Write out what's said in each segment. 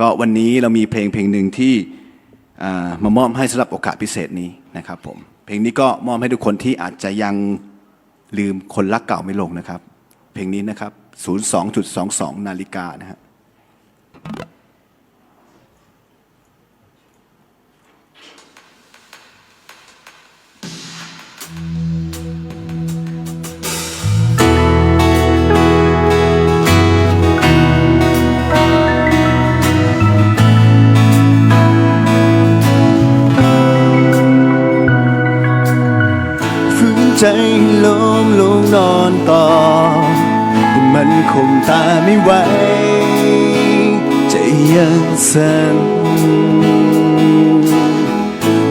ก็วันนี้เรามีเพลงเพลงหนึ่งที่มามอบให้สำหรับโอกาสพิเศษนี้นะครับผมเพลงนี้ก็มอบให้ทุกคนที่อาจจะยังลืมคนรักเก่าไม่ลงนะครับ เพลงนี้นะครับ 02.22 นาฬิกานะฮะ ใจให้ล้มลงนอนต่อ แต่มันคงตาไม่ไหวใจยังสั่น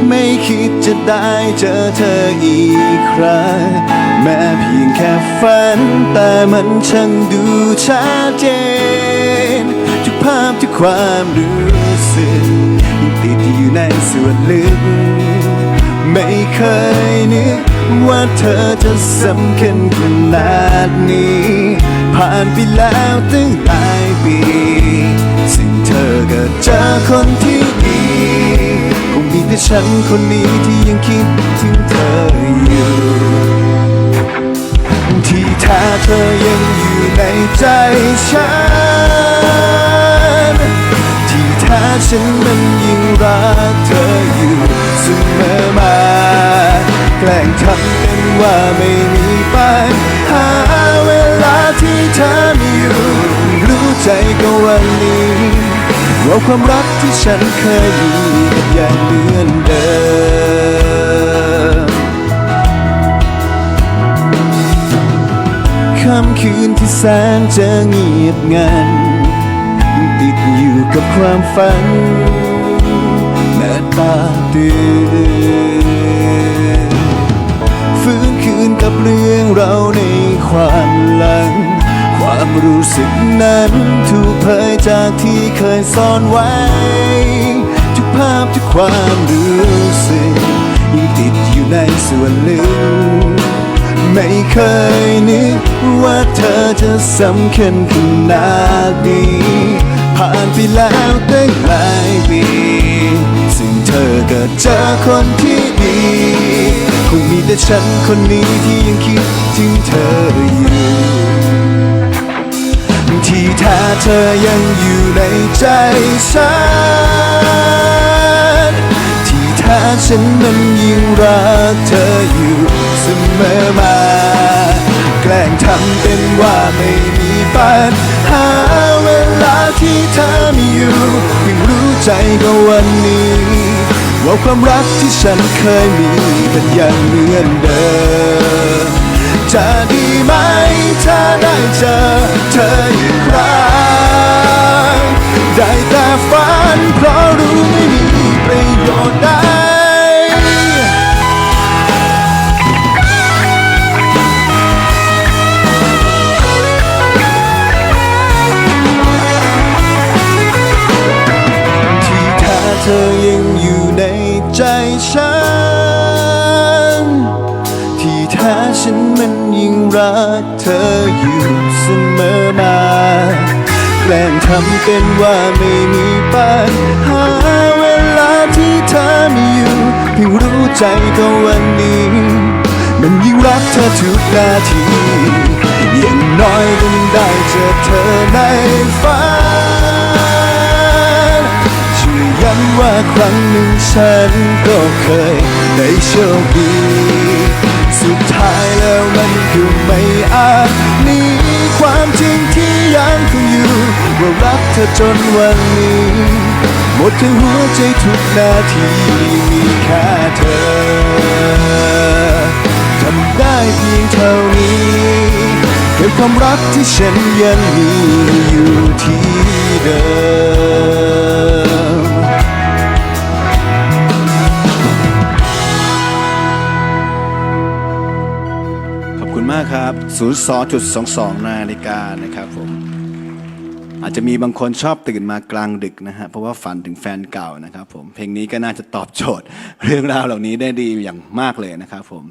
ไม่คิดจะได้เจอเธออีกครั้งแม้เพียงแค่ฝัน แต่มันช่างดูชัดเจนทุกภาพทุกความรู้สึกยังติดอยู่ในส่วนลึก ไม่เคยนึก ว่าเธอจะสำคัญขนาดนี้ ผ่านไปแล้วตั้งหลายปี ซึ่งเธอก็เจอคนที่ดีคงมีแต่ฉันคนนี้ที่ยังคิดถึงเธออยู่ ที่แท้เธอยังอยู่ในใจฉัน ที่แท้ฉันมันยิ่งรักเธออยู่เสมอมา งทำเป็นว่าไม่มีปัญหาเวลาที่เธอไม่อยู่ รู้ใจก็วันนี้ว่าความรักที่ฉันเคยมีกับยังเหมือนเดิมค่ำคืนที่แสนจะเงียบงัน ติดอยู่กับความฝันหน้ตาตื่น รู้สึกนั้นถูกเผยจากที่เคยซ่อนไว้ ทุกภาพทุกความรู้สึกยังติดอยู่ในส่วนลึกไม่เคยนึกว่าเธอจะสำคัญขนาดนี้ผ่านไปแล้วตั้งหลายปีซึ่งเธอก็เจอคนที่ดีคงมีแต่ฉันคนนี้ที่ยังคิดถึงเธออยู่ ที่แท้เธอยังอยู่ในใจฉัน ที่แท้ฉันนั้นยิ่งรักเธออยู่เสมอมา แกล้งทำเป็นว่าไม่มีปัญหาเวลาที่เธอไม่อยู่เพิ่งรู้ใจก็วันนี้ ว่าความรักที่ฉันเคยมีเป็นยังเหมือนเดิมจะดีไหมถ้าได้เจอเธออีกครั้ง กเธออยู่เสมอมา แกล้งทำเป็นว่าไม่มีปัญหาเวลาที่เธอไม่อยู่เพิ่งรู้ใจก็วันนี้ มันยิ่งรักเธอทุกนาทีอย่างน้อยก็ได้เจอเธอในฝันช่วยย้ำว่าครั้งหนึ่งฉันก็เคยได้โชคดีสุดท้าย แล้วมันก็ไม่อาจหนีความจริงที่ยังคงอยู่ว่ารักเธอจนวันนี้ หมดทั้งหัวใจทุกนาทีมีแค่เธอทำได้เพียงเท่านี้เป็นความรักที่ฉันยังมีอยู่ที่เดิมากครับ 02.22 นาฬิกานะครับผม อาจจะมีบางคนชอบตื่นมากลางดึกนะฮะ เพราะว่าฝันถึงแฟนเก่านะครับผม เพลงนี้ก็น่าจะตอบโจทย์เรื่องราวเหล่านี้ได้ดีอย่างมากเลยนะครับผม